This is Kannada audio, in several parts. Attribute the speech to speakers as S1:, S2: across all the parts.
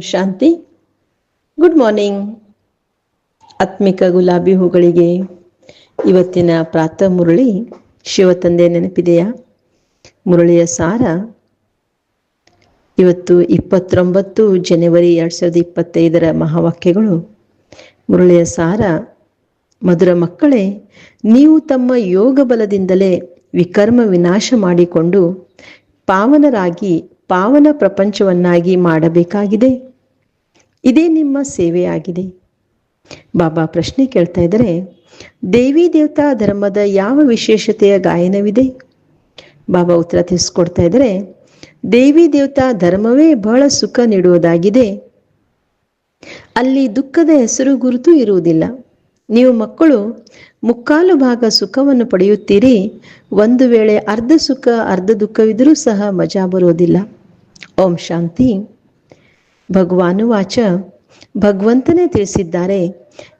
S1: ಶಾಂತಿ. ಗುಡ್ ಮಾರ್ನಿಂಗ್ ಆತ್ಮಿಕ ಗುಲಾಬಿ ಹೂಗಳಿಗೆ. ಇವತ್ತಿನ ಪ್ರಾತಃ ಮುರಳಿ ಶಿವತಂದೆ ನೆನಪಿದೆಯಾ? ಮುರಳಿಯ ಸಾರ ಇವತ್ತು ಇಪ್ಪತ್ತೊಂಬತ್ತು ಜನವರಿ ಎರಡ್ ಸಾವಿರದ ಇಪ್ಪತ್ತೈದರ ಮಹಾವಾಕ್ಯಗಳು. ಮುರಳಿಯ ಸಾರ, ಮಧುರ ಮಕ್ಕಳೇ, ನೀವು ತಮ್ಮ ಯೋಗ ಬಲದಿಂದಲೇ ವಿಕರ್ಮ ವಿನಾಶ ಮಾಡಿಕೊಂಡು ಪಾವನರಾಗಿ ಪಾವನ ಪ್ರಪಂಚವನ್ನಾಗಿ ಮಾಡಬೇಕಾಗಿದೆ. ಇದೇ ನಿಮ್ಮ ಸೇವೆಯಾಗಿದೆ. ಬಾಬಾ ಪ್ರಶ್ನೆ ಕೇಳ್ತಾ ಇದ್ದಾರೆ, ದೇವಿ ದೇವತಾ ಧರ್ಮದ ಯಾವ ವಿಶೇಷತೆಯ ಗಾಯನವಿದೆ? ಬಾಬಾ ಉತ್ತರ ತಿಳಿಸ್ಕೊಡ್ತಾ ಇದ್ದಾರೆ, ದೇವಿ ದೇವತಾ ಧರ್ಮವೇ ಬಹಳ ಸುಖ ನೀಡುವುದಾಗಿದೆ. ಅಲ್ಲಿ ದುಃಖದ ಹೆಸರು ಗುರುತು ಇರುವುದಿಲ್ಲ. ನೀವು ಮಕ್ಕಳು ಮುಕ್ಕಾಲು ಭಾಗ ಸುಖವನ್ನು ಪಡೆಯುತ್ತೀರಿ, ಒಂದು ವೇಳೆ ಅರ್ಧ ಸುಖ, ಅರ್ಧ ದುಃಖವಿದ್ರೂ ಸಹ ಮಜಾ ಬರೋದಿಲ್ಲ ಓಂ ಶಾಂತಿ. ಭಗವಾನು ವಾಚ. ಭಗವಂತನೇ ತಿಳಿಸಿದ್ದಾರೆ,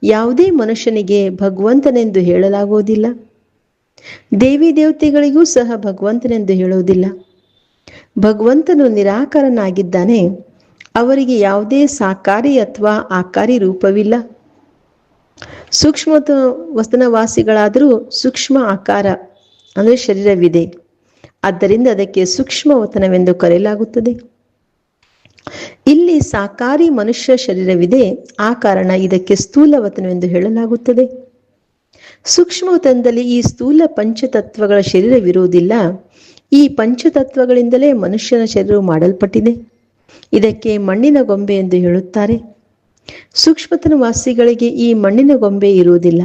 S1: ಯಾವುದೇ ಮನುಷ್ಯನಿಗೆ ಭಗವಂತನೆಂದು ಹೇಳಲಾಗುವುದಿಲ್ಲ. ದೇವಿ ದೇವತೆಗಳಿಗೂ ಸಹ ಭಗವಂತನೆಂದು ಹೇಳುವುದಿಲ್ಲ. ಭಗವಂತನು ನಿರಾಕರನಾಗಿದ್ದಾನೆ, ಅವರಿಗೆ ಯಾವುದೇ ಸಾಕಾರಿ ಅಥವಾ ಆಕಾರಿ ರೂಪವಿಲ್ಲ. ಸೂಕ್ಷ್ಮ ವಸ್ತನವಾಸಿಗಳಾದರೂ ಸೂಕ್ಷ್ಮ ಆಕಾರ, ಅಂದರೆ ಶರೀರವಿದೆ. ಆದ್ದರಿಂದ ಅದಕ್ಕೆ ಸೂಕ್ಷ್ಮ ವತನವೆಂದು ಕರೆಯಲಾಗುತ್ತದೆ. ಇಲ್ಲಿ ಸಾಕಾರಿ ಮನುಷ್ಯ ಶರೀರವಿದೆ, ಆ ಕಾರಣ ಇದಕ್ಕೆ ಸ್ಥೂಲವತನವೆಂದು ಹೇಳಲಾಗುತ್ತದೆ. ಸೂಕ್ಷ್ಮವತನದಲ್ಲಿ ಈ ಸ್ಥೂಲ ಪಂಚತತ್ವಗಳ ಶರೀರವಿರುವುದಿಲ್ಲ. ಈ ಪಂಚತತ್ವಗಳಿಂದಲೇ ಮನುಷ್ಯನ ಶರೀರವು ಮಾಡಲ್ಪಟ್ಟಿದೆ. ಇದಕ್ಕೆ ಮಣ್ಣಿನ ಗೊಂಬೆ ಎಂದು ಹೇಳುತ್ತಾರೆ. ಸೂಕ್ಷ್ಮತನ ವಾಸಿಗಳಿಗೆ ಈ ಮಣ್ಣಿನ ಗೊಂಬೆ ಇರುವುದಿಲ್ಲ.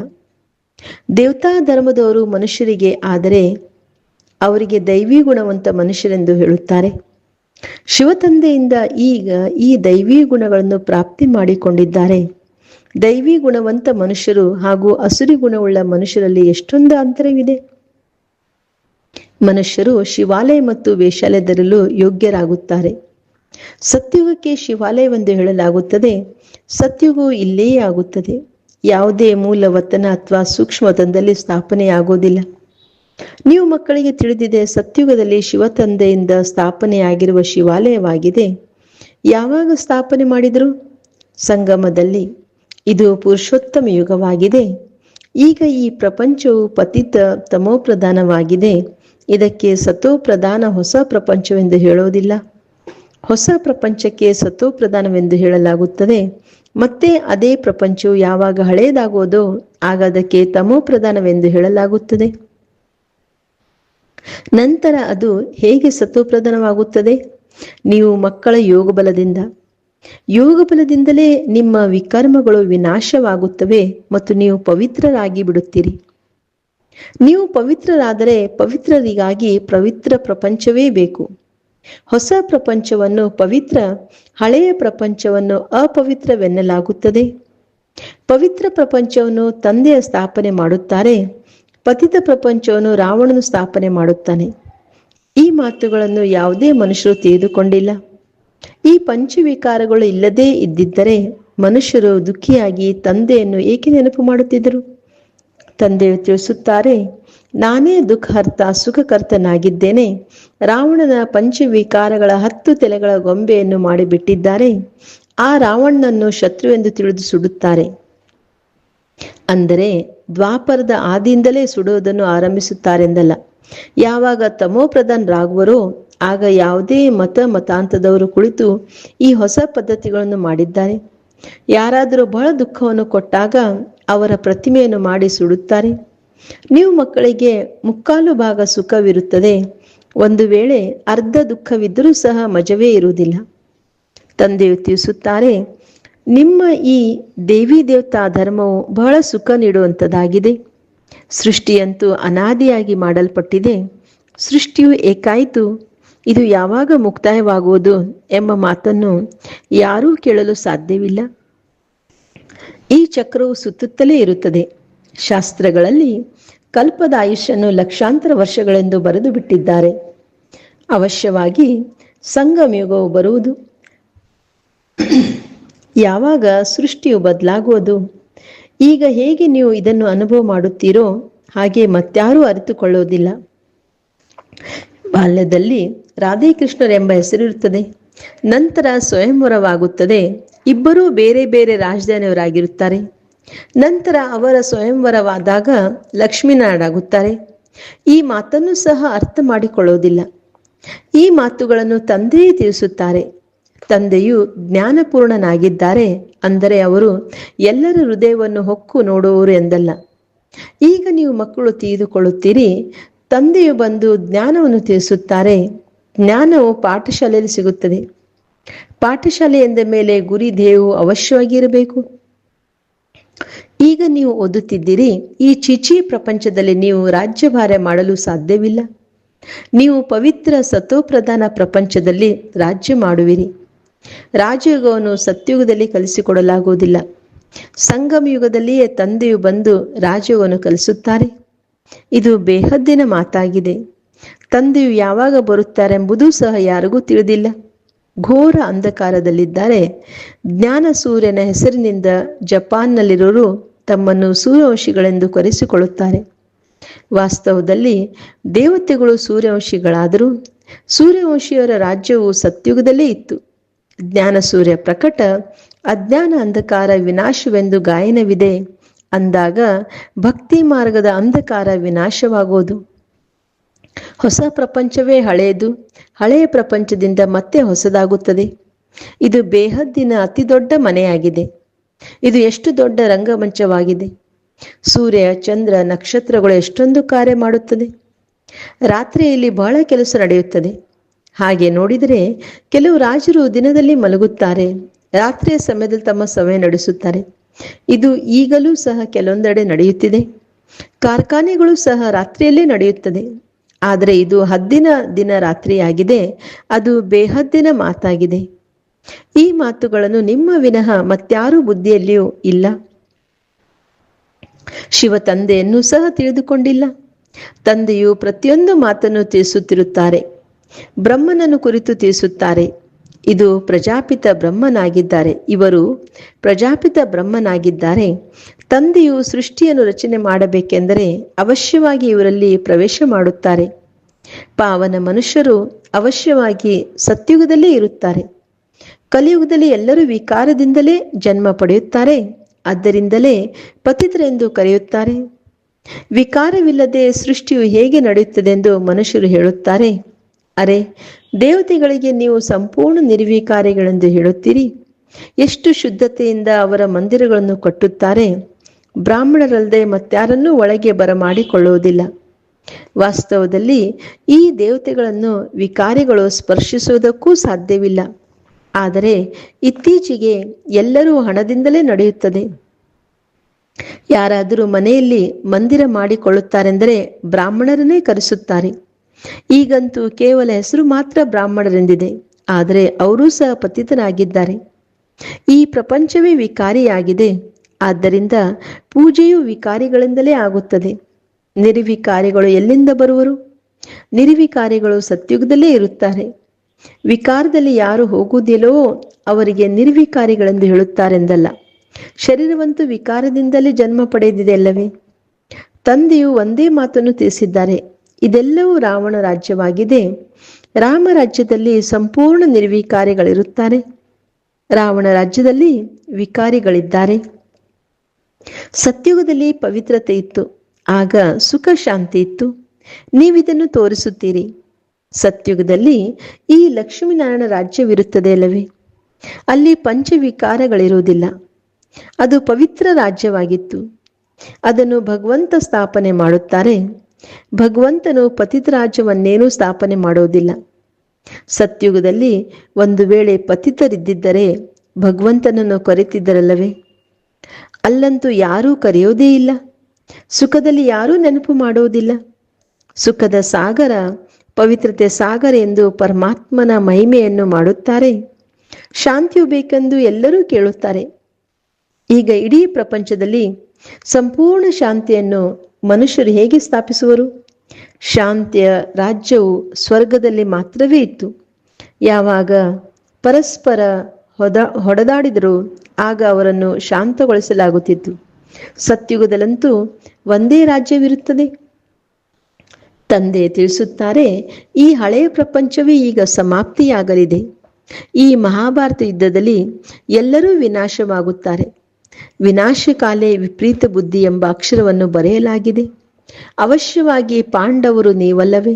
S1: ದೇವತಾ ಧರ್ಮದವರು ಮನುಷ್ಯರಿಗೆ ಆದರೆ ಅವರಿಗೆ ದೈವಿ ಗುಣವಂತ ಮನುಷ್ಯರೆಂದು ಹೇಳುತ್ತಾರೆ. ಶಿವತಂದೆಯಿಂದ ಈಗ ಈ ದೈವಿ ಗುಣಗಳನ್ನು ಪ್ರಾಪ್ತಿ ಮಾಡಿಕೊಂಡಿದ್ದಾರೆ. ದೈವಿ ಗುಣವಂತ ಮನುಷ್ಯರು ಹಾಗೂ ಅಸುರಿ ಗುಣವುಳ್ಳ ಮನುಷ್ಯರಲ್ಲಿ ಎಷ್ಟೊಂದು ಅಂತರವಿದೆ. ಮನುಷ್ಯರು ಶಿವಾಲಯ ಮತ್ತು ವೇಷಾಲಯದಲ್ಲೂ ಯೋಗ್ಯರಾಗುತ್ತಾರೆ. ಸತ್ಯುಗಕ್ಕೆ ಶಿವಾಲಯವೆಂದು ಹೇಳಲಾಗುತ್ತದೆ. ಸತ್ಯುಗವು ಇಲ್ಲೇ ಆಗುತ್ತದೆ. ಯಾವುದೇ ಮೂಲ ವತನ ಅಥವಾ ಸೂಕ್ಷ್ಮ ಸ್ಥಾಪನೆಯಾಗೋದಿಲ್ಲ ನೀವು ಮಕ್ಕಳಿಗೆ ತಿಳಿದಿದೆ ಸತ್ಯುಗದಲ್ಲಿ ಶಿವತಂದೆಯಿಂದ ಸ್ಥಾಪನೆಯಾಗಿರುವ ಶಿವಾಲಯವಾಗಿದೆ. ಯಾವಾಗ ಸ್ಥಾಪನೆ ಮಾಡಿದರು? ಸಂಗಮದಲ್ಲಿ. ಇದು ಪುರುಷೋತ್ತಮ ಯುಗವಾಗಿದೆ. ಈಗ ಈ ಪ್ರಪಂಚವು ಪತಿತ ತಮೋಪ್ರಧಾನವಾಗಿದೆ. ಇದಕ್ಕೆ ಸತೋಪ್ರಧಾನ ಹೊಸ ಪ್ರಪಂಚವೆಂದು ಹೇಳೋದಿಲ್ಲ. ಹೊಸ ಪ್ರಪಂಚಕ್ಕೆ ಸತೋಪ್ರಧಾನವೆಂದು ಹೇಳಲಾಗುತ್ತದೆ. ಮತ್ತೆ ಅದೇ ಪ್ರಪಂಚವು ಯಾವಾಗ ಹಳೆಯದಾಗೋದೋ ಆಗ ಅದಕ್ಕೆ ತಮೋಪ್ರಧಾನವೆಂದು ಹೇಳಲಾಗುತ್ತದೆ. ನಂತರ ಅದು ಹೇಗೆ ಸತ್ವಪ್ರಧಾನವಾಗುತ್ತದೆ? ನೀವು ಮಕ್ಕಳ ಯೋಗ ಬಲದಿಂದ ಯೋಗ ಬಲದಿಂದಲೇ ನಿಮ್ಮ ವಿಕರ್ಮಗಳು ವಿನಾಶವಾಗುತ್ತವೆ ಮತ್ತು ನೀವು ಪವಿತ್ರರಾಗಿ ಬಿಡುತ್ತೀರಿ. ನೀವು ಪವಿತ್ರರಾದರೆ ಪವಿತ್ರರಿಗಾಗಿ ಪವಿತ್ರ ಪ್ರಪಂಚವೇ ಬೇಕು. ಹೊಸ ಪ್ರಪಂಚವನ್ನು ಪವಿತ್ರ, ಹಳೆಯ ಪ್ರಪಂಚವನ್ನು ಅಪವಿತ್ರವೆನ್ನಲಾಗುತ್ತದೆ. ಪವಿತ್ರ ಪ್ರಪಂಚವನ್ನು ತಂದೆಯ ಸ್ಥಾಪನೆ ಮಾಡುತ್ತಾರೆ. ಪತಿತ ಪ್ರಪಂಚವನ್ನು ರಾವಣನು ಸ್ಥಾಪನೆ ಮಾಡುತ್ತಾನೆ. ಈ ಮಾತುಗಳನ್ನು ಯಾವುದೇ ಮನುಷ್ಯರು ತಿಳಿದುಕೊಂಡಿಲ್ಲ. ಈ ಪಂಚವಿಕಾರಗಳು ಇಲ್ಲದೇ ಇದ್ದಿದ್ದರೆ ಮನುಷ್ಯರು ದುಃಖಿಯಾಗಿ ತಂದೆಯನ್ನು ಏಕೆ ನೆನಪು ಮಾಡುತ್ತಿದ್ದರು? ತಂದೆಯು ತಿಳಿಸುತ್ತಾರೆ, ನಾನೇ ದುಃಖಹರ್ತ ಸುಖಕರ್ತನಾಗಿದ್ದೇನೆ. ರಾವಣನ ಪಂಚವಿಕಾರಗಳ ಹತ್ತು ತೆಲೆಗಳ ಗೊಂಬೆಯನ್ನು ಮಾಡಿಬಿಟ್ಟಿದ್ದಾರೆ. ಆ ರಾವಣನನ್ನು ಶತ್ರುವೆಂದು ತಿಳಿದು ಸುಡುತ್ತಾರೆ. ಅಂದರೆ ದ್ವಾಪರದ ಆದಿಯಿಂದಲೇ ಸುಡುವುದನ್ನು ಆರಂಭಿಸುತ್ತಾರೆಂದಲ್ಲ. ಯಾವಾಗ ತಮೋಪ್ರಧಾನರಾಗುವರೋ ಆಗ ಯಾವುದೇ ಮತ ಮತಾಂತದವರು ಕುಳಿತು ಈ ಹೊಸ ಪದ್ಧತಿಗಳನ್ನು ಮಾಡಿದ್ದಾರೆ. ಯಾರಾದರೂ ಬಹಳ ದುಃಖವನ್ನು ಕೊಟ್ಟಾಗ ಅವರ ಪ್ರತಿಮೆಯನ್ನು ಮಾಡಿ ಸುಡುತ್ತಾರೆ. ನೀವು ಮಕ್ಕಳಿಗೆ ಮುಕ್ಕಾಲು ಭಾಗ ಸುಖವಿರುತ್ತದೆ. ಒಂದು ವೇಳೆ ಅರ್ಧ ದುಃಖವಿದ್ದರೂ ಸಹ ಮಜವೇ ಇರುವುದಿಲ್ಲ. ತಂದೆಯು ತಿಳಿಸುತ್ತಾರೆ ನಿಮ್ಮ ಈ ದೇವಿ ದೇವತಾ ಧರ್ಮವು ಬಹಳ ಸುಖ ನೀಡುವಂಥದ್ದಾಗಿದೆ ಸೃಷ್ಟಿಯಂತೂ ಅನಾದಿಯಾಗಿ ಮಾಡಲ್ಪಟ್ಟಿದೆ. ಸೃಷ್ಟಿಯು ಏಕಾಯಿತು. ಇದು ಯಾವಾಗ ಮುಕ್ತಾಯವಾಗುವುದು ಎಂಬ ಮಾತನ್ನು ಯಾರೂ ಕೇಳಲು ಸಾಧ್ಯವಿಲ್ಲ. ಈ ಚಕ್ರವು ಸುತ್ತುತ್ತಲೇ ಇರುತ್ತದೆ. ಶಾಸ್ತ್ರಗಳಲ್ಲಿ ಕಲ್ಪದ ಆಯುಷ್ಯನ್ನು ಲಕ್ಷಾಂತರ ವರ್ಷಗಳೆಂದು ಬರೆದು ಬಿಟ್ಟಿದ್ದಾರೆ. ಅವಶ್ಯವಾಗಿ ಸಂಗಮಯುಗವು ಬರುವುದು. ಯಾವಾಗ ಸೃಷ್ಟಿಯು ಬದಲಾಗುವುದು? ಈಗ ಹೇಗೆ ನೀವು ಇದನ್ನು ಅನುಭವ ಮಾಡುತ್ತೀರೋ ಹಾಗೆ ಮತ್ಯಾರೂ ಅರಿತುಕೊಳ್ಳುವುದಿಲ್ಲ. ಬಾಲ್ಯದಲ್ಲಿ ರಾಧೇಕೃಷ್ಣರೆಂಬ ಹೆಸರಿರುತ್ತದೆ. ನಂತರ ಸ್ವಯಂವರವಾಗುತ್ತದೆ. ಇಬ್ಬರೂ ಬೇರೆ ಬೇರೆ ರಾಜಧಾನಿಯವರಾಗಿರುತ್ತಾರೆ. ನಂತರ ಅವರ ಸ್ವಯಂವರವಾದಾಗ ಲಕ್ಷ್ಮೀನಾಡಾಗುತ್ತಾರೆ ಈ ಮಾತನ್ನು ಸಹ ಅರ್ಥ ಮಾಡಿಕೊಳ್ಳುವುದಿಲ್ಲ. ಈ ಮಾತುಗಳನ್ನು ತಂದೆಯೇ ತಿಳಿಸುತ್ತಾರೆ. ತಂದೆಯು ಜ್ಞಾನಪೂರ್ಣನಾಗಿದ್ದಾರೆ ಅಂದರೆ ಅವರು ಎಲ್ಲರ ಹೃದಯವನ್ನು ಹೊಕ್ಕು ನೋಡುವರು ಎಂದಲ್ಲ. ಈಗ ನೀವು ಮಕ್ಕಳು ತೀದುಕೊಳ್ಳುತ್ತೀರಿ ತಂದೆಯು ಬಂದು ಜ್ಞಾನವನ್ನು ತಿಳಿಸುತ್ತಾರೆ, ಜ್ಞಾನವು ಪಾಠಶಾಲೆಯಲ್ಲಿ ಸಿಗುತ್ತದೆ. ಪಾಠಶಾಲೆ ಎಂದ ಮೇಲೆ ಗುರಿ ಧ್ಯೇಯವು ಅವಶ್ಯವಾಗಿ ಇರಬೇಕು ಈಗ ನೀವು ಓದುತ್ತಿದ್ದೀರಿ, ಈ ಚಿಚಿ ಪ್ರಪಂಚದಲ್ಲಿ ನೀವು ರಾಜ್ಯಭಾರ ಮಾಡಲು ಸಾಧ್ಯವಿಲ್ಲ. ನೀವು ಪವಿತ್ರ ಸತೋಪ್ರಧಾನ ಪ್ರಪಂಚದಲ್ಲಿ ರಾಜ್ಯ ಮಾಡುವಿರಿ. ರಾಜಯುಗವನ್ನು ಸತ್ಯುಗದಲ್ಲಿ ಕಲಿಸಿಕೊಡಲಾಗುವುದಿಲ್ಲ. ಸಂಗಮ ಯುಗದಲ್ಲಿಯೇ ತಂದೆಯು ಬಂದು ರಾಜಯುಗವನ್ನು ಕಲಿಸುತ್ತಾರೆ. ಇದು ಬೇಹದ್ದಿನ ಮಾತಾಗಿದೆ. ತಂದೆಯು ಯಾವಾಗ ಬರುತ್ತಾರೆಂಬುದೂ ಸಹ ಯಾರಿಗೂ ತಿಳಿದಿಲ್ಲ. ಘೋರ ಅಂಧಕಾರದಲ್ಲಿದ್ದಾರೆ. ಜ್ಞಾನ ಸೂರ್ಯನ ಹೆಸರಿನಿಂದ ಜಪಾನ್ನಲ್ಲಿರೋರು ತಮ್ಮನ್ನು ಸೂರ್ಯವಂಶಿಗಳೆಂದು ಕರೆಸಿಕೊಳ್ಳುತ್ತಾರೆ. ವಾಸ್ತವದಲ್ಲಿ ದೇವತೆಗಳು ಸೂರ್ಯವಂಶಿಗಳಾದರೂ ಸೂರ್ಯವಂಶಿಯರ ರಾಜ್ಯವು ಸತ್ಯುಗದಲ್ಲೇ ಇತ್ತು. ಜ್ಞಾನ ಸೂರ್ಯ ಪ್ರಕಟ, ಅಜ್ಞಾನ ಅಂಧಕಾರ ವಿನಾಶವೆಂದು ಗಾಯನವಿದೆ. ಅಂದಾಗ ಭಕ್ತಿ ಮಾರ್ಗದ ಅಂಧಕಾರ ವಿನಾಶವಾಗೋದು. ಹೊಸ ಪ್ರಪಂಚವೇ ಹಳೆಯದು. ಹಳೆಯ ಪ್ರಪಂಚದಿಂದ ಮತ್ತೆ ಹೊಸದಾಗುತ್ತದೆ. ಇದು ಬೇಹದ್ದಿನ ಅತಿ ದೊಡ್ಡ ಮನೆಯಾಗಿದೆ. ಇದು ಎಷ್ಟು ದೊಡ್ಡ ರಂಗಮಂಚವಾಗಿದೆ. ಸೂರ್ಯ, ಚಂದ್ರ, ನಕ್ಷತ್ರಗಳು ಎಷ್ಟೊಂದು ಕಾರ್ಯ ಮಾಡುತ್ತದೆ. ರಾತ್ರಿಯಲ್ಲಿ ಬಹಳ ಕೆಲಸ ನಡೆಯುತ್ತದೆ. ಹಾಗೆ ನೋಡಿದರೆ ಕೆಲವು ರಾಜರು ದಿನದಲ್ಲಿ ಮಲಗುತ್ತಾರೆ, ರಾತ್ರಿಯ ಸಮಯದಲ್ಲಿ ತಮ್ಮ ಸಮಯ ನಡೆಸುತ್ತಾರೆ. ಇದು ಈಗಲೂ ಸಹ ಕೆಲವೊಂದೆಡೆ ನಡೆಯುತ್ತಿದೆ. ಕಾರ್ಖಾನೆಗಳು ಸಹ ರಾತ್ರಿಯಲ್ಲೇ ನಡೆಯುತ್ತದೆ. ಆದರೆ ಇದು ಹದ್ದಿನ ದಿನ ರಾತ್ರಿಯಾಗಿದೆ. ಅದು ಬೇಹದ್ದಿನ ಮಾತಾಗಿದೆ. ಈ ಮಾತುಗಳನ್ನು ನಿಮ್ಮ ವಿನಃ ಮತ್ಯಾರೂ ಬುದ್ಧಿಯಲ್ಲಿಯೂ ಇಲ್ಲ. ಶಿವ ತಂದೆಯನ್ನು ಸಹ ತಿಳಿದುಕೊಂಡಿಲ್ಲ. ತಂದೆಯು ಪ್ರತಿಯೊಂದು ಮಾತನ್ನು ತಿಳಿಸುತ್ತಿರುತ್ತಾರೆ. ಬ್ರಹ್ಮನನ್ನು ಕುರಿತು ತಿಳಿಸುತ್ತಾರೆ. ಇದು ಪ್ರಜಾಪಿತ ಬ್ರಹ್ಮನಾಗಿದ್ದಾರೆ. ಇವರು ಪ್ರಜಾಪಿತ ಬ್ರಹ್ಮನಾಗಿದ್ದಾರೆ. ತಂದೆಯು ಸೃಷ್ಟಿಯನ್ನು ರಚನೆ ಮಾಡಬೇಕೆಂದರೆ ಅವಶ್ಯವಾಗಿ ಇವರಲ್ಲಿ ಪ್ರವೇಶ ಮಾಡುತ್ತಾರೆ. ಪಾವನ ಮನುಷ್ಯರು ಅವಶ್ಯವಾಗಿ ಸತ್ಯುಗದಲ್ಲೇ ಇರುತ್ತಾರೆ. ಕಲಿಯುಗದಲ್ಲಿ ಎಲ್ಲರೂ ವಿಕಾರದಿಂದಲೇ ಜನ್ಮ ಪಡೆಯುತ್ತಾರೆ. ಆದ್ದರಿಂದಲೇ ಪತಿತರೆಂದು ಕರೆಯುತ್ತಾರೆ. ವಿಕಾರವಿಲ್ಲದೆ ಸೃಷ್ಟಿಯು ಹೇಗೆ ನಡೆಯುತ್ತದೆ ಎಂದು ಮನುಷ್ಯರು ಹೇಳುತ್ತಾರೆ. ಅರೆ, ದೇವತೆಗಳಿಗೆ ನೀವು ಸಂಪೂರ್ಣ ನಿರ್ವಿಕಾರಿಗಳೆಂದು ಹೇಳುತ್ತೀರಿ. ಎಷ್ಟು ಶುದ್ಧತೆಯಿಂದ ಅವರ ಮಂದಿರಗಳನ್ನು ಕಟ್ಟುತ್ತಾರೆ. ಬ್ರಾಹ್ಮಣರಲ್ಲದೆ ಮತ್ತಾರನ್ನೂ ಒಳಗೆ ಬರಮಾಡಿಕೊಳ್ಳುವುದಿಲ್ಲ. ವಾಸ್ತವದಲ್ಲಿ ಈ ದೇವತೆಗಳನ್ನು ವಿಕಾರಿಗಳು ಸ್ಪರ್ಶಿಸುವುದಕ್ಕೂ ಸಾಧ್ಯವಿಲ್ಲ. ಆದರೆ ಇತ್ತೀಚೆಗೆ ಎಲ್ಲರೂ ಹಣದಿಂದಲೇ ನಡೆಯುತ್ತದೆ. ಯಾರಾದರೂ ಮನೆಯಲ್ಲಿ ಮಂದಿರ ಮಾಡಿಕೊಳ್ಳುತ್ತಾರೆಂದರೆ ಬ್ರಾಹ್ಮಣರನ್ನೇ ಕರೆಸುತ್ತಾರೆ. ಈಗಂತೂ ಕೇವಲ ಹೆಸರು ಮಾತ್ರ ಬ್ರಾಹ್ಮಣರೆಂದಿದೆ, ಆದರೆ ಅವರೂ ಸಹ ಪತಿತನಾಗಿದ್ದಾರೆ. ಈ ಪ್ರಪಂಚವೇ ವಿಕಾರಿಯಾಗಿದೆ, ಆದ್ದರಿಂದ ಪೂಜೆಯು ವಿಕಾರಿಗಳಿಂದಲೇ ಆಗುತ್ತದೆ. ನಿರ್ವಿಕಾರಿಗಳು ಎಲ್ಲಿಂದ ಬರುವರು? ನಿರ್ವಿಕಾರಿಗಳು ಸತ್ಯುಗದಲ್ಲೇ ಇರುತ್ತಾರೆ. ವಿಕಾರದಲ್ಲಿ ಯಾರು ಹೋಗುವುದಿಲ್ಲವೋ ಅವರಿಗೆ ನಿರ್ವಿಕಾರಿಗಳೆಂದು ಹೇಳುತ್ತಾರೆಂದಲ್ಲ. ಶರೀರವಂತೂ ವಿಕಾರದಿಂದಲೇ ಜನ್ಮ ಪಡೆದಿದೆ ಅಲ್ಲವೇ? ತಂದೆಯು ಒಂದೇ ಮಾತನ್ನು ತಿಳಿಸಿದ್ದಾರೆ ಇದೆಲ್ಲವೂ ರಾವಣ ರಾಜ್ಯವಾಗಿದೆ. ರಾಮ ರಾಜ್ಯದಲ್ಲಿ ಸಂಪೂರ್ಣ ನಿರ್ವಿಕಾರಿಗಳಿರುತ್ತಾರೆ. ರಾವಣ ರಾಜ್ಯದಲ್ಲಿ ವಿಕಾರಿಗಳಿದ್ದಾರೆ. ಸತ್ಯುಗದಲ್ಲಿ ಪವಿತ್ರತೆ ಇತ್ತು. ಆಗ ಸುಖ ಶಾಂತಿ ಇತ್ತು. ನೀವಿದನ್ನು ತೋರಿಸುತ್ತೀರಿ. ಸತ್ಯುಗದಲ್ಲಿ ಈ ಲಕ್ಷ್ಮೀನಾರಾಯಣ ರಾಜ್ಯವಿರುತ್ತದೆ ಅಲ್ಲವೇ ಅಲ್ಲಿ ಪಂಚವಿಕಾರಗಳಿರುವುದಿಲ್ಲ. ಅದು ಪವಿತ್ರ ರಾಜ್ಯವಾಗಿತ್ತು. ಅದನ್ನು ಭಗವಂತ ಸ್ಥಾಪನೆ ಮಾಡುತ್ತಾರೆ. ಭಗವಂತನು ಪತಿತ ರಾಜ್ಯವನ್ನೇನೂ ಸ್ಥಾಪನೆ ಮಾಡೋದಿಲ್ಲ. ಸತ್ಯುಗದಲ್ಲಿ ಒಂದು ವೇಳೆ ಪತಿತರಿದ್ದಿದ್ದರೆ ಭಗವಂತನನ್ನು ಕರೆತಿದ್ದರಲ್ಲವೇ ಅಲ್ಲಂತೂ ಯಾರೂ ಕರೆಯೋದೇ ಇಲ್ಲ. ಸುಖದಲ್ಲಿ ಯಾರೂ ನೆನಪು ಮಾಡೋದಿಲ್ಲ. ಸುಖದ ಸಾಗರ ಪವಿತ್ರತೆ ಸಾಗರ ಎಂದು ಪರಮಾತ್ಮನ ಮಹಿಮೆಯನ್ನು ಮಾಡುತ್ತಾರೆ. ಶಾಂತಿಯು ಬೇಕೆಂದು ಎಲ್ಲರೂ ಕೇಳುತ್ತಾರೆ. ಈಗ ಇಡೀ ಪ್ರಪಂಚದಲ್ಲಿ ಸಂಪೂರ್ಣ ಶಾಂತಿಯನ್ನು ಮನುಷ್ಯರು ಹೇಗೆ ಸ್ಥಾಪಿಸುವರು? ಶಾಂತಿಯ ರಾಜ್ಯವು ಸ್ವರ್ಗದಲ್ಲಿ ಮಾತ್ರವೇ ಇತ್ತು. ಯಾವಾಗ ಪರಸ್ಪರ ಹೊದ, ಹೊಡೆದಾಡಿದರೂ ಆಗ ಅವರನ್ನು ಶಾಂತಗೊಳಿಸಲಾಗುತ್ತಿತ್ತು. ಸತ್ಯುಗದಲ್ಲಂತೂ ಒಂದೇ ರಾಜ್ಯವಿರುತ್ತದೆ. ತಂದೆ ತಿಳಿಸುತ್ತಾರೆ, ಈ ಹಳೆಯ ಪ್ರಪಂಚವೇ ಈಗ ಸಮಾಪ್ತಿಯಾಗಲಿದೆ. ಈ ಮಹಾಭಾರತ ಯುದ್ಧದಲ್ಲಿ ಎಲ್ಲರೂ ವಿನಾಶವಾಗುತ್ತಾರೆ. ವಿನಾಶಕಾಲೆ ವಿಪರೀತ ಬುದ್ಧಿ ಎಂಬ ಅಕ್ಷರವನ್ನು ಬರೆಯಲಾಗಿದೆ. ಅವಶ್ಯವಾಗಿ ಪಾಂಡವರು ನೀವಲ್ಲವೇ.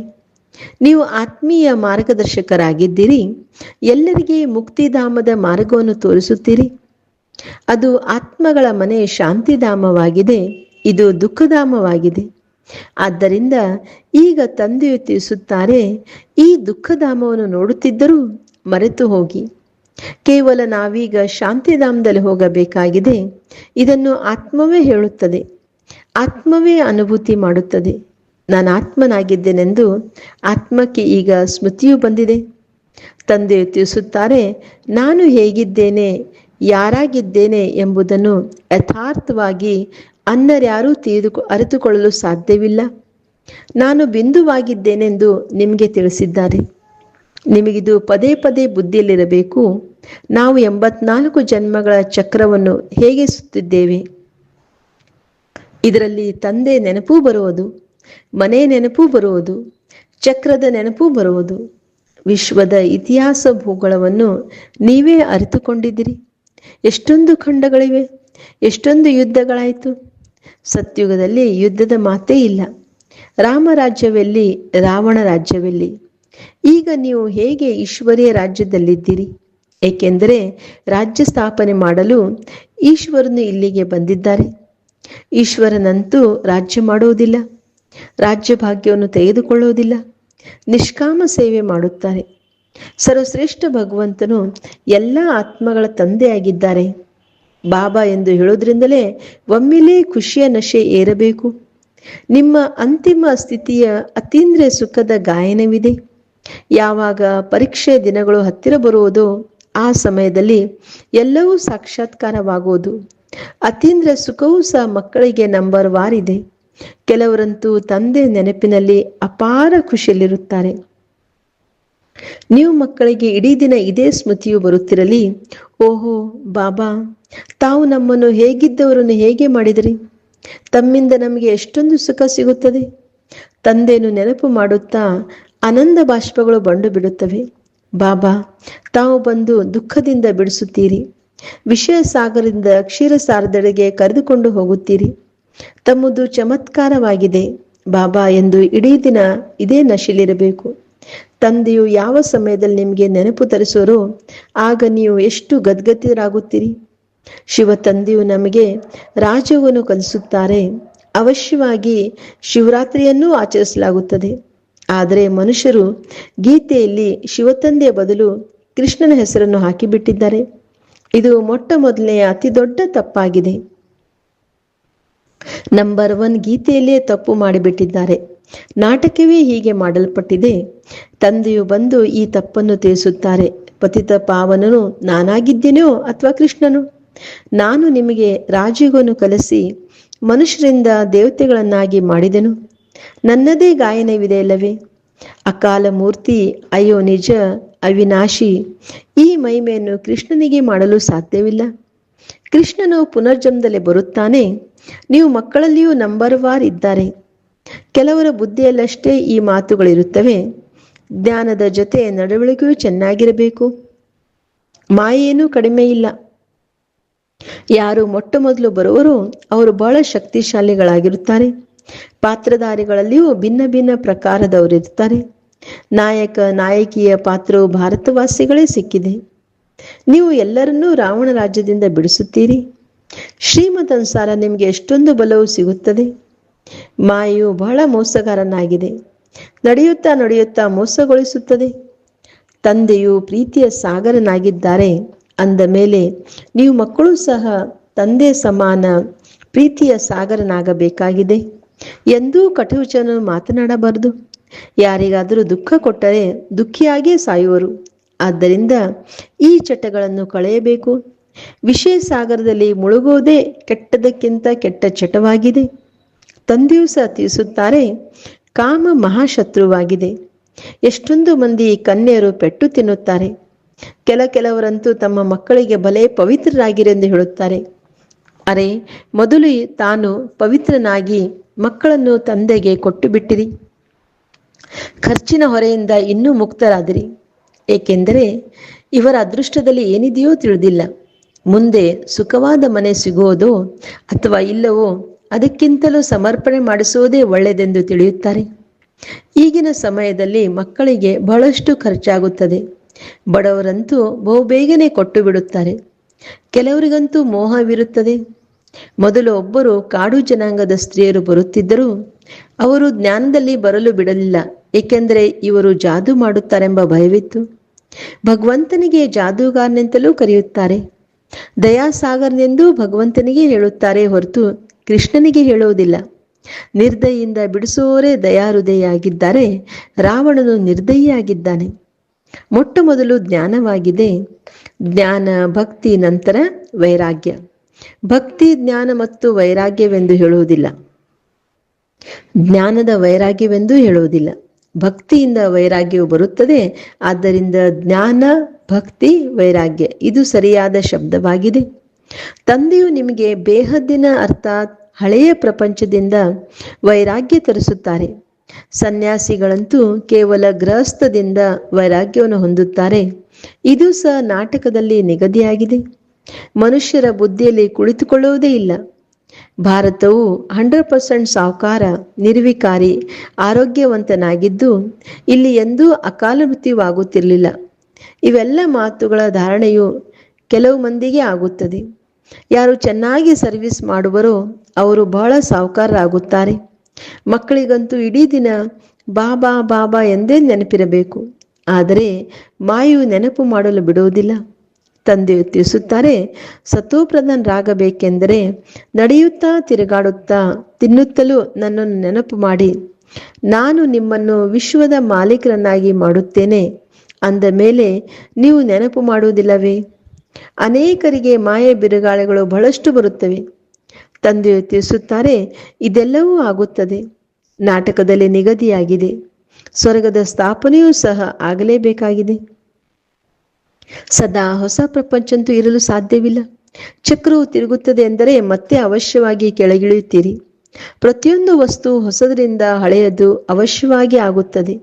S1: ನೀವು ಆತ್ಮೀಯ ಮಾರ್ಗದರ್ಶಕರಾಗಿದ್ದೀರಿ. ಎಲ್ಲರಿಗೆ ಮುಕ್ತಿಧಾಮದ ಮಾರ್ಗವನ್ನು ತೋರಿಸುತ್ತೀರಿ. ಅದು ಆತ್ಮಗಳ ಮನೆ ಶಾಂತಿಧಾಮವಾಗಿದೆ. ಇದು ದುಃಖಧಾಮವಾಗಿದೆ. ಆದ್ದರಿಂದ ಈಗ ತಂದೆಯು ತಿಳಿಸುತ್ತಾರೆ, ಈ ದುಃಖಧಾಮವನ್ನು ನೋಡುತ್ತಿದ್ದರೂ ಮರೆತು ಹೋಗಿ ಕೇವಲ ನಾವೀಗ ಶಾಂತಿಧಾಮದಲ್ಲಿ ಹೋಗಬೇಕಾಗಿದೆ. ಇದನ್ನು ಆತ್ಮವೇ ಹೇಳುತ್ತದೆ. ಆತ್ಮವೇ ಅನುಭೂತಿ ಮಾಡುತ್ತದೆ. ನಾನು ಆತ್ಮನಾಗಿದ್ದೇನೆಂದು ಆತ್ಮಕ್ಕೆ ಈಗ ಸ್ಮೃತಿಯು ಬಂದಿದೆ. ತಂದೆ ತಿಳಿಸುತ್ತಾರೆ, ನಾನು ಹೇಗಿದ್ದೇನೆ, ಯಾರಾಗಿದ್ದೇನೆ ಎಂಬುದನ್ನು ಯಥಾರ್ಥವಾಗಿ ಅನ್ನರ್ಯಾರೂ ತಿಳಿದು ಅರಿತುಕೊಳ್ಳಲು ಸಾಧ್ಯವಿಲ್ಲ. ನಾನು ಬಿಂದುವಾಗಿದ್ದೇನೆಂದು ನಿಮಗೆ ತಿಳಿಸಿದ್ದಾರೆ. ನಿಮಗಿದು ಪದೇ ಪದೇ ಬುದ್ಧಿಯಲ್ಲಿರಬೇಕು. ನಾವು ಎಂಬತ್ನಾಲ್ಕು ಜನ್ಮಗಳ ಚಕ್ರವನ್ನು ಹೇಗೆ ಸುತ್ತಿದ್ದೇವೆ? ಇದರಲ್ಲಿ ತಂದೆ ನೆನಪು ಬರುವುದು, ಮನೆ ನೆನಪು ಬರುವುದು, ಚಕ್ರದ ನೆನಪು ಬರುವುದು. ವಿಶ್ವದ ಇತಿಹಾಸ ಭೂಗೋಳವನ್ನು ನೀವೇ ಅರಿತುಕೊಂಡಿದ್ದೀರಿ. ಎಷ್ಟೊಂದು ಖಂಡಗಳಿವೆ, ಎಷ್ಟೊಂದು ಯುದ್ಧಗಳಾಯಿತು. ಸತ್ಯುಗದಲ್ಲಿ ಯುದ್ಧದ ಮಾತೇ ಇಲ್ಲ. ರಾಮರಾಜ್ಯವೆಲ್ಲಿ ರಾವಣ ರಾಜ್ಯವೆಲ್ಲಿ? ಈಗ ನೀವು ಹೇಗೆ ಈಶ್ವರಿಯ ರಾಜ್ಯದಲ್ಲಿದ್ದೀರಿ? ಏಕೆಂದರೆ ರಾಜ್ಯ ಸ್ಥಾಪನೆ ಮಾಡಲು ಈಶ್ವರನು ಇಲ್ಲಿಗೆ ಬಂದಿದ್ದಾರೆ. ಈಶ್ವರನಂತೂ ರಾಜ್ಯ ಮಾಡುವುದಿಲ್ಲ ರಾಜ್ಯ ಭಾಗ್ಯವನ್ನು ತೆಗೆದುಕೊಳ್ಳುವುದಿಲ್ಲ ನಿಷ್ಕಾಮ ಸೇವೆ ಮಾಡುತ್ತಾರೆ. ಸರ್ವಶ್ರೇಷ್ಠ ಭಗವಂತನು ಎಲ್ಲ ಆತ್ಮಗಳ ತಂದೆಯಾಗಿದ್ದಾರೆ. ಬಾಬಾ ಎಂದು ಹೇಳೋದ್ರಿಂದಲೇ ಒಮ್ಮೆಲೇ ಖುಷಿಯ ನಶೆ ಏರಬೇಕು. ನಿಮ್ಮ ಅಂತಿಮ ಸ್ಥಿತಿಯ ಅತೀಂದ್ರ ಸುಖದ ಗಾಯನವಿದೆ. ಯಾವಾಗ ಪರೀಕ್ಷೆ ದಿನಗಳು ಹತ್ತಿರ ಬರುವುದೋ, ಆ ಸಮಯದಲ್ಲಿ ಎಲ್ಲವೂ ಸಾಕ್ಷಾತ್ಕಾರವಾಗುವುದು. ಅತೀಂದ್ರ ಸುಖವೂ ಸಹ ಮಕ್ಕಳಿಗೆ ನಂಬರ್ ವಾರಿದೆ ಕೆಲವರಂತೂ ತಂದೆ ನೆನಪಿನಲ್ಲಿ ಅಪಾರ ಖುಷಿಯಲ್ಲಿರುತ್ತಾರೆ. ನೀವು ಮಕ್ಕಳಿಗೆ ಇಡೀ ದಿನ ಇದೇ ಸ್ಮೃತಿಯು ಬರುತ್ತಿರಲಿ, ಓಹೋ ಬಾಬಾ, ತಾವು ನಮ್ಮನ್ನು ಹೇಗಿದ್ದವರನ್ನು ಹೇಗೆ ಮಾಡಿದಿರಿ? ತಮ್ಮಿಂದ ನಮಗೆ ಎಷ್ಟೊಂದು ಸುಖ ಸಿಗುತ್ತದೆ. ತಂದೆಯನ್ನು ನೆನಪು ಮಾಡುತ್ತಾ ಆನಂದ ಬಾಷ್ಪಗಳು ಬಂಡು ಬಿಡುತ್ತವೆ ಬಾಬಾ, ತಾವು ಬಂದು ದುಃಖದಿಂದ ಬಿಡಿಸುತ್ತೀರಿ. ವಿಷಯ ಸಾಗರದಿಂದ ಕ್ಷೀರಸಾರದೆಡೆಗೆ ಕರೆದುಕೊಂಡು ಹೋಗುತ್ತೀರಿ. ತಮ್ಮದು ಚಮತ್ಕಾರವಾಗಿದೆ. ಬಾಬಾ ಎಂದು ಇಡೀ ದಿನ ಇದೇ ನಶಿಲಿರಬೇಕು ತಂದೆಯು ಯಾವ ಸಮಯದಲ್ಲಿ ನಿಮಗೆ ನೆನಪು ತರಿಸೋರೋ, ಆಗ ನೀವು ಎಷ್ಟು ಗದ್ಗತಿಯರಾಗುತ್ತೀರಿ ಶಿವ ತಂದೆಯು ನಮಗೆ ರಾಜವನ್ನು ಕಲಿಸುತ್ತಾರೆ. ಅವಶ್ಯವಾಗಿ ಶಿವರಾತ್ರಿಯನ್ನೂ ಆಚರಿಸಲಾಗುತ್ತದೆ. ಆದರೆ ಮನುಷ್ಯರು ಗೀತೆಯಲ್ಲಿ ಶಿವತಂದೆಯ ಬದಲು ಕೃಷ್ಣನ ಹೆಸರನ್ನು ಹಾಕಿಬಿಟ್ಟಿದ್ದಾರೆ. ಇದು ಮೊಟ್ಟ ಮೊದಲನೆಯ ಅತಿ ದೊಡ್ಡ ತಪ್ಪಾಗಿದೆ. ನಂಬರ್ ಒನ್ ಗೀತೆಯಲ್ಲೇ ತಪ್ಪು ಮಾಡಿಬಿಟ್ಟಿದ್ದಾರೆ. ನಾಟಕವೇ ಹೀಗೆ ಮಾಡಲ್ಪಟ್ಟಿದೆ. ತಂದೆಯು ಬಂದು ಈ ತಪ್ಪನ್ನು ತಿಳಿಸುತ್ತಾರೆ. ಪತಿತ ಪಾವನನು ನಾನಾಗಿದ್ದೇನೋ ಅಥವಾ ಕೃಷ್ಣನು? ನಾನು ನಿಮಗೆ ರಾಜೀವನ್ನು ಕಲಿಸಿ ಮನುಷ್ಯರಿಂದ ದೇವತೆಗಳನ್ನಾಗಿ ಮಾಡಿದೆನು. ನನ್ನದೇ ಗಾಯನವಿದೆ ಅಲ್ಲವೇ ಅಕಾಲ ಮೂರ್ತಿ, ಅಯ್ಯೋ ನಿಜ, ಅವಿನಾಶಿ, ಈ ಮಹಿಮೆಯನ್ನು ಕೃಷ್ಣನಿಗೆ ಮಾಡಲು ಸಾಧ್ಯವಿಲ್ಲ. ಕೃಷ್ಣನು ಪುನರ್ಜನ್ಮದಲ್ಲಿ ಬರುತ್ತಾನೆ. ನೀವು ಮಕ್ಕಳಲ್ಲಿಯೂ ನಂಬರ್ ವಾರ್ ಇದ್ದಾರೆ. ಕೆಲವರ ಬುದ್ಧಿಯಲ್ಲಷ್ಟೇ ಈ ಮಾತುಗಳಿರುತ್ತವೆ. ಜ್ಞಾನದ ಜೊತೆ ನಡವಳಿಕೆಯೂ ಚೆನ್ನಾಗಿರಬೇಕು. ಮಾಯೇನೂ ಕಡಿಮೆ ಇಲ್ಲ. ಯಾರು ಮೊಟ್ಟ ಮೊದಲು ಬರುವರೋ, ಅವರು ಬಹಳ ಶಕ್ತಿಶಾಲಿಗಳಾಗಿರುತ್ತಾರೆ. ಪಾತ್ರಧಾರಿಗಳಲ್ಲಿಯೂ ಭಿನ್ನ ಭಿನ್ನ ಪ್ರಕಾರದವರಿರುತ್ತಾರೆ ನಾಯಕ, ನಾಯಕಿಯ ಪಾತ್ರವು ಭಾರತವಾಸಿಗಳೇ ಸಿಕ್ಕಿದೆ. ನೀವು ಎಲ್ಲರನ್ನೂ ರಾವಣ ರಾಜ್ಯದಿಂದ ಬಿಡಿಸುತ್ತೀರಿ. ಶ್ರೀಮತ್ ಅನುಸಾರ ನಿಮಗೆ ಎಷ್ಟೊಂದು ಬಲವು ಸಿಗುತ್ತದೆ. ಮಾಯು ಬಹಳ ಮೋಸಗಾರನಾಗಿದೆ. ನಡೆಯುತ್ತಾ ನಡೆಯುತ್ತಾ ಮೋಸಗೊಳಿಸುತ್ತದೆ. ತಂದೆಯು ಪ್ರೀತಿಯ ಸಾಗರನಾಗಿದ್ದಾರೆ. ಅಂದ ಮೇಲೆ ನೀವು ಮಕ್ಕಳು ಸಹ ತಂದೆ ಸಮಾನ ಪ್ರೀತಿಯ ಸಾಗರನಾಗಬೇಕಾಗಿದೆ. ಎಂದೂ ಕಟುವಚನ ಮಾತನಾಡಬಾರದು. ಯಾರಿಗಾದರೂ ದುಃಖ ಕೊಟ್ಟರೆ ದುಃಖಿಯಾಗೇ ಸಾಯುವರು. ಆದ್ದರಿಂದ ಈ ಚಟಗಳನ್ನು ಕಳೆಯಬೇಕು. ವಿಷಯ ಸಾಗರದಲ್ಲಿ ಮುಳುಗುವುದೇ ಕೆಟ್ಟದಕ್ಕಿಂತ ಕೆಟ್ಟ ಚಟವಾಗಿದೆ. ತಂದೆಯೂ ಸಹ ತಿಳಿಸುತ್ತಾರೆ, ಕಾಮ ಮಹಾಶತ್ರುವಾಗಿದೆ. ಎಷ್ಟೊಂದು ಮಂದಿ ಕನ್ಯರು ಪೆಟ್ಟು ತಿನ್ನುತ್ತಾರೆ. ಕೆಲ ಕೆಲವರಂತೂ ತಮ್ಮ ಮಕ್ಕಳಿಗೆ ಬಲೆ ಪವಿತ್ರರಾಗಿರೆಂದು ಹೇಳುತ್ತಾರೆ. ಅರೆ, ಮೊದಲು ತಾನು ಪವಿತ್ರನಾಗಿ ಮಕ್ಕಳನ್ನು ತಂದೆಗೆ ಕೊಟ್ಟು ಬಿಟ್ಟಿರಿ ಖರ್ಚಿನ ಹೊರೆಯಿಂದ ಇನ್ನೂ ಮುಕ್ತರಾದಿರಿ. ಏಕೆಂದರೆ ಇವರ ಅದೃಷ್ಟದಲ್ಲಿ ಏನಿದೆಯೋ ತಿಳಿದಿಲ್ಲ. ಮುಂದೆ ಸುಖವಾದ ಮನೆ ಸಿಗುವುದೋ ಅಥವಾ ಇಲ್ಲವೋ ಅದಕ್ಕಿಂತಲೂ ಸಮರ್ಪಣೆ ಮಾಡಿಸುವುದೇ ಒಳ್ಳೆಯದೆಂದು ತಿಳಿಯುತ್ತಾರೆ. ಈಗಿನ ಸಮಯದಲ್ಲಿ ಮಕ್ಕಳಿಗೆ ಬಹಳಷ್ಟು ಖರ್ಚಾಗುತ್ತದೆ. ಬಡವರಂತೂ ಬಹುಬೇಗನೆ ಕೊಟ್ಟು ಬಿಡುತ್ತಾರೆ. ಕೆಲವರಿಗಂತೂ ಮೋಹವಿರುತ್ತದೆ. ಮೊದಲು ಒಬ್ಬರು ಕಾಡು ಜನಾಂಗದ ಸ್ತ್ರೀಯರು ಬರುತ್ತಿದ್ದರೂ. ಅವರು ಜ್ಞಾನದಲ್ಲಿ ಬರಲು ಬಿಡಲಿಲ್ಲ, ಏಕೆಂದರೆ ಇವರು ಜಾದೂ ಮಾಡುತ್ತಾರೆಂಬ ಭಯವಿತ್ತು. ಭಗವಂತನಿಗೆ ಜಾದೂಗಾರನೆಂತಲೂ ಕರೆಯುತ್ತಾರೆ. ದಯಾಸಾಗರ್ನೆಂದು ಭಗವಂತನಿಗೆ ಹೇಳುತ್ತಾರೆ ಹೊರತು ಕೃಷ್ಣನಿಗೆ ಹೇಳುವುದಿಲ್ಲ. ನಿರ್ದಯಿಯಿಂದ ಬಿಡಿಸುವವರೇ ದಯಾಹೃದಯಾಗಿದ್ದಾರೆ ರಾವಣನು ನಿರ್ದಯಿಯಾಗಿದ್ದಾನೆ. ಮೊಟ್ಟ ಮೊದಲು ಜ್ಞಾನವಾಗಿದೆ. ಜ್ಞಾನ, ಭಕ್ತಿ, ನಂತರ ವೈರಾಗ್ಯ. ಭಕ್ತಿ, ಜ್ಞಾನ ಮತ್ತು ವೈರಾಗ್ಯವೆಂದು ಹೇಳುವುದಿಲ್ಲ. ಜ್ಞಾನದ ವೈರಾಗ್ಯವೆಂದು ಹೇಳುವುದಿಲ್ಲ. ಭಕ್ತಿಯಿಂದ ವೈರಾಗ್ಯವು ಬರುತ್ತದೆ. ಆದ್ದರಿಂದ ಜ್ಞಾನ, ಭಕ್ತಿ, ವೈರಾಗ್ಯ ಇದು ಸರಿಯಾದ ಶಬ್ದವಾಗಿದೆ. ತಂದೆಯು ನಿಮಗೆ ಬೇಹದ್ದಿನ ಅರ್ಥಾತ್ ಹಳೆಯ ಪ್ರಪಂಚದಿಂದ ವೈರಾಗ್ಯ ತರಿಸುತ್ತಾರೆ. ಸನ್ಯಾಸಿಗಳಂತೂ ಕೇವಲ ಗೃಹಸ್ಥದಿಂದ ವೈರಾಗ್ಯವನ್ನು ಹೊಂದುತ್ತಾರೆ. ಇದು ಸಹ ನಾಟಕದಲ್ಲಿ ನಿಗದಿಯಾಗಿದೆ. ಮನುಷ್ಯರ ಬುದ್ಧಿಯಲ್ಲಿ ಕುಳಿತುಕೊಳ್ಳುವುದೇ ಇಲ್ಲ. ಭಾರತವು ಹಂಡ್ರೆಡ್ ಪರ್ಸೆಂಟ್ ಸಾಹುಕಾರ ನಿರ್ವಿಕಾರಿ, ಆರೋಗ್ಯವಂತನಾಗಿದ್ದು ಇಲ್ಲಿ ಎಂದೂ ಅಕಾಲ ಮೃತ್ಯುವಾಗುತ್ತಿರಲಿಲ್ಲ. ಇವೆಲ್ಲ ಮಾತುಗಳ ಧಾರಣೆಯು ಕೆಲವು ಮಂದಿಗೆ ಆಗುತ್ತದೆ. ಯಾರು ಚೆನ್ನಾಗಿ ಸರ್ವಿಸ್ ಮಾಡುವರೋ ಅವರು ಬಹಳ ಸಾಹುಕಾರರಾಗುತ್ತಾರೆ ಮಕ್ಕಳಿಗಂತೂ ಇಡೀ ದಿನ ಬಾಬಾ ಬಾಬಾ ಎಂದೇ ನೆನಪಿರಬೇಕು. ಆದರೆ ಮಾಯು ನೆನಪು ಮಾಡಲು ಬಿಡುವುದಿಲ್ಲ. ತಂದೆಯು ತಿಳಿಸುತ್ತಾರೆ ಸತೋಪ್ರಧಾನರಾಗಬೇಕೆಂದರೆ ನಡೆಯುತ್ತಾ ತಿರುಗಾಡುತ್ತಾ ತಿನ್ನುತ್ತಲೂ ನನ್ನನ್ನು ನೆನಪು ಮಾಡಿ. ನಾನು ನಿಮ್ಮನ್ನು ವಿಶ್ವದ ಮಾಲೀಕರನ್ನಾಗಿ ಮಾಡುತ್ತೇನೆ. ಅಂದ ಮೇಲೆ, ನೀವು ನೆನಪು ಮಾಡುವುದಿಲ್ಲವೇ? ಅನೇಕರಿಗೆ ಮಾಯೆ ಬಿರುಗಾಳಿಗಳು ಬಹಳಷ್ಟು ಬರುತ್ತವೆ. ತಂದೆಯು ತಿಳಿಸುತ್ತಾರೆ, ಇದೆಲ್ಲವೂ ಆಗುತ್ತದೆ. ನಾಟಕದಲ್ಲಿ ನಿಗದಿಯಾಗಿದೆ. ಸ್ವರ್ಗದ ಸ್ಥಾಪನೆಯೂ ಸಹ ಆಗಲೇಬೇಕಾಗಿದೆ. ಸದಾ ಹೊಸ ಪ್ರಪಂಚಂತೂ ಇರಲು ಸಾಧ್ಯವಿಲ್ಲ. ಚಕ್ರವು ತಿರುಗುತ್ತದೆ ಎಂದರೆ ಮತ್ತೆ ಅವಶ್ಯವಾಗಿ ಕೆಳಗಿಳಿಯುತ್ತೀರಿ. ಪ್ರತಿಯೊಂದು ವಸ್ತು ಹೊಸದರಿಂದ ಹಳೆಯದು ಅವಶ್ಯವಾಗಿ ಆಗುತ್ತದೆ.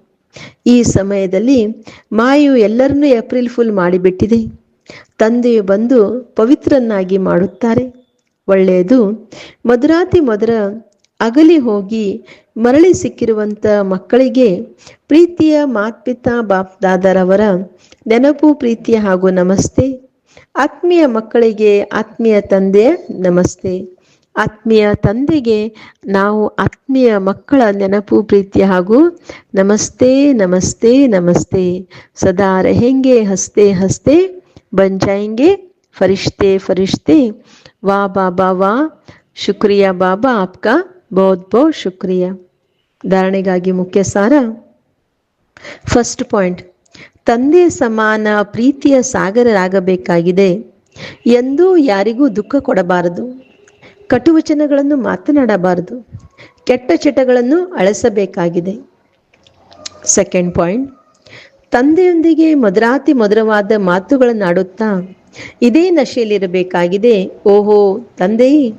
S1: ಈ ಸಮಯದಲ್ಲಿ ಮಾಯು ಎಲ್ಲರನ್ನೂ ಏಪ್ರಿಲ್ ಫುಲ್ ಮಾಡಿಬಿಟ್ಟಿದೆ. ತಂದೆಯು ಬಂದು ಪವಿತ್ರನ್ನಾಗಿ ಮಾಡುತ್ತಾರೆ. ಒಳ್ಳೆಯದು ಮಧುರಾತಿ ಮಧುರ ಅಗಲಿ ಹೋಗಿ ಮರಳಿ ಸಿಕ್ಕಿರುವಂಥ ಮಕ್ಕಳಿಗೆ ಪ್ರೀತಿಯ ಮಾತ್ಪಿತಾ ಬಾಪ್ ದಾದರವರ ನೆನಪು ಪ್ರೀತಿ ಹಾಗೂ ನಮಸ್ತೆ ಆತ್ಮೀಯ ಮಕ್ಕಳಿಗೆ ಆತ್ಮೀಯ ತಂದೆ ನಮಸ್ತೆ ಆತ್ಮೀಯ ತಂದೆಗೆ ನಾವು ಆತ್ಮೀಯ ಮಕ್ಕಳ ನೆನಪು ಪ್ರೀತಿ ಹಾಗೂ ನಮಸ್ತೆ ನಮಸ್ತೆ ನಮಸ್ತೆ ಸದಾ ರೆಹೆಂಗೆ ಹಸ್ತೆ ಹಸ್ತೆ ಬಂಜಾಯಂಗೆ फरिश्ते फरिश्ते वाह बाबा वाह शुक्रिया बाबा आपका बहुत बहुत शुक्रिया धारणेगी मुख्य सारा फ़र्स्ट पॉइंट ತಂದೆ ಸಮಾನ ಪ್ರೀತಿಯ ಸಾಗರರಾಗಬೇಕಾಗಿದೆ ಎಂದೂ ಯಾರಿಗೂ ದುಃಖ ಕೊಡಬಾರದು. ಕಟುವಚನಗಳನ್ನು ಮಾತನಾಡಬಾರದು. ಕೆಟ್ಟ ಚಟಗಳನ್ನು ಅಳಿಸಬೇಕಾಗಿದೆ. ಸೆಕೆಂಡ್ ಪಾಯಿಂಟ್ ತಂದೆಯೊಂದಿಗೆ ಮಧುರಾತಿ ಮಧುರವಾದ ಮಾತುಗಳನ್ನಾಡುತ್ತಾ ಇದೇ ನಶೆಯಲ್ಲಿರಬೇಕಾಗಿದೆ. ಓಹೋ ತಂದೆಯೇ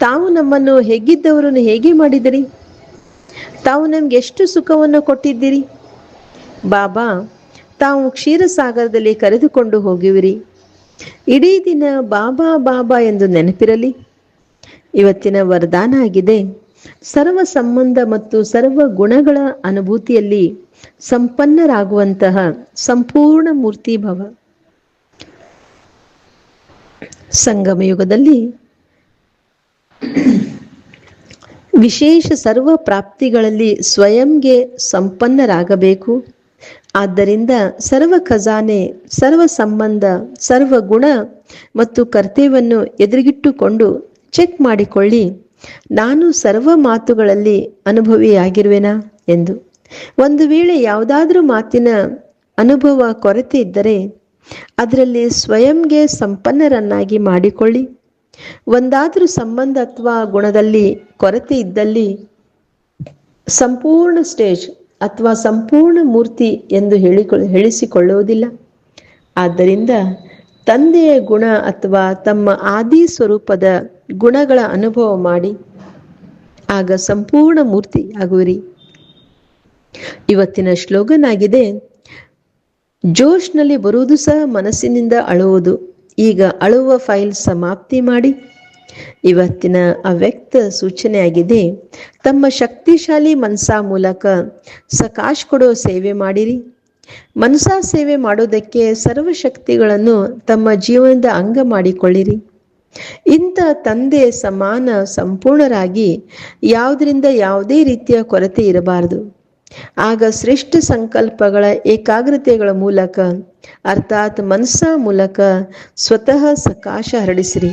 S1: ತಾವು ನಮ್ಮನ್ನು ಹೆಗ್ಗಿದ್ದವರನ್ನು ಹೇಗೆ ಮಾಡಿದಿರಿ? ತಾವು ನಮ್ಗೆ ಎಷ್ಟು ಸುಖವನ್ನು ಕೊಟ್ಟಿದ್ದೀರಿ? ಬಾಬಾ ತಾವು ಕ್ಷೀರಸಾಗರದಲ್ಲಿ ಕರೆದುಕೊಂಡು ಹೋಗುವಿರಿ. ಇಡೀ ದಿನ ಬಾಬಾ ಬಾಬಾ ಎಂದು ನೆನಪಿರಲಿ. ಇವತ್ತಿನ ವರದಾನ ಆಗಿದೆ. ಸರ್ವ ಸಂಬಂಧ ಮತ್ತು ಸರ್ವ ಗುಣಗಳ ಅನುಭೂತಿಯಲ್ಲಿ ಸಂಪನ್ನರಾಗುವಂತಹ ಸಂಪೂರ್ಣ ಮೂರ್ತಿ ಭವ ಸಂಗಮ ಯುಗದಲ್ಲಿ ವಿಶೇಷ ಸರ್ವ ಪ್ರಾಪ್ತಿಗಳಲ್ಲಿ ಸ್ವಯಂಗೆ ಸಂಪನ್ನರಾಗಬೇಕು. ಆದ್ದರಿಂದ ಸರ್ವ ಖಜಾನೆ, ಸರ್ವ ಸಂಬಂಧ, ಸರ್ವ ಗುಣ ಮತ್ತು ಕರ್ತವ್ಯವನ್ನು ಎದುರುಗಿಟ್ಟುಕೊಂಡು ಚೆಕ್ ಮಾಡಿಕೊಳ್ಳಿ. ನಾನು ಸರ್ವ ಮಾತುಗಳಲ್ಲಿ ಅನುಭವಿಯಾಗಿರುವೆನಾ ಎಂದು. ಒಂದು ವೇಳೆ ಯಾವುದಾದ್ರೂ ಮಾತಿನ ಅನುಭವ ಕೊರತೆ ಇದ್ದರೆ ಅದರಲ್ಲಿ ಸ್ವಯಂಗೆ ಸಂಪನ್ನರನ್ನಾಗಿ ಮಾಡಿಕೊಳ್ಳಿ. ಒಂದಾದರೂ ಸಂಬಂಧ ಅಥವಾ ಗುಣದಲ್ಲಿ ಕೊರತೆ ಇದ್ದಲ್ಲಿ ಸಂಪೂರ್ಣ ಸ್ಟೇಜ್ ಅಥವಾ ಸಂಪೂರ್ಣ ಮೂರ್ತಿ ಎಂದು ಹೇಳಿಕೊ ಹೇಳಿಸಿಕೊಳ್ಳುವುದಿಲ್ಲ. ಆದ್ದರಿಂದ ತಂದೆಯ ಗುಣ ಅಥವಾ ತಮ್ಮ ಆದಿ ಸ್ವರೂಪದ ಗುಣಗಳ ಅನುಭವ ಮಾಡಿ, ಆಗ ಸಂಪೂರ್ಣ ಮೂರ್ತಿ ಆಗುವಿರಿ. ಇವತ್ತಿನ ಶ್ಲೋಗನ್ ಆಗಿದೆ ಜೋಶ್ನಲ್ಲಿ ಬರುವುದು ಸಹ ಮನಸ್ಸಿನಿಂದ ಅಳುವುದು. ಈಗ ಅಳುವ ಫೈಲ್ ಸಮಾಪ್ತಿ ಮಾಡಿ. ಇವತ್ತಿನ ಅವ್ಯಕ್ತ ಸೂಚನೆಯಾಗಿದೆ, ತಮ್ಮ ಶಕ್ತಿಶಾಲಿ ಮನಸಾ ಮೂಲಕ ಸಕಾಶ್ ಕೊಡೋ ಸೇವೆ ಮಾಡಿರಿ. ಮನಸಾ ಸೇವೆ ಮಾಡೋದಕ್ಕೆ ಸರ್ವಶಕ್ತಿಗಳನ್ನು ತಮ್ಮ ಜೀವನದ ಅಂಗ ಮಾಡಿಕೊಳ್ಳಿರಿ. ಇಂಥ ತಂದೆ ಸಮಾನ ಸಂಪೂರ್ಣರಾಗಿ ಯಾವುದರಿಂದ ಯಾವುದೇ ರೀತಿಯ ಕೊರತೆ ಇರಬಾರದು. ಆಗ ಶ್ರೇಷ್ಠ ಸಂಕಲ್ಪಗಳ ಏಕಾಗ್ರತೆಗಳ ಮೂಲಕ, ಅರ್ಥಾತ್ ಮನಸ್ಸ ಮೂಲಕ ಸ್ವತಃ ಸಕಾಶ ಹರಡಿಸಿರಿ.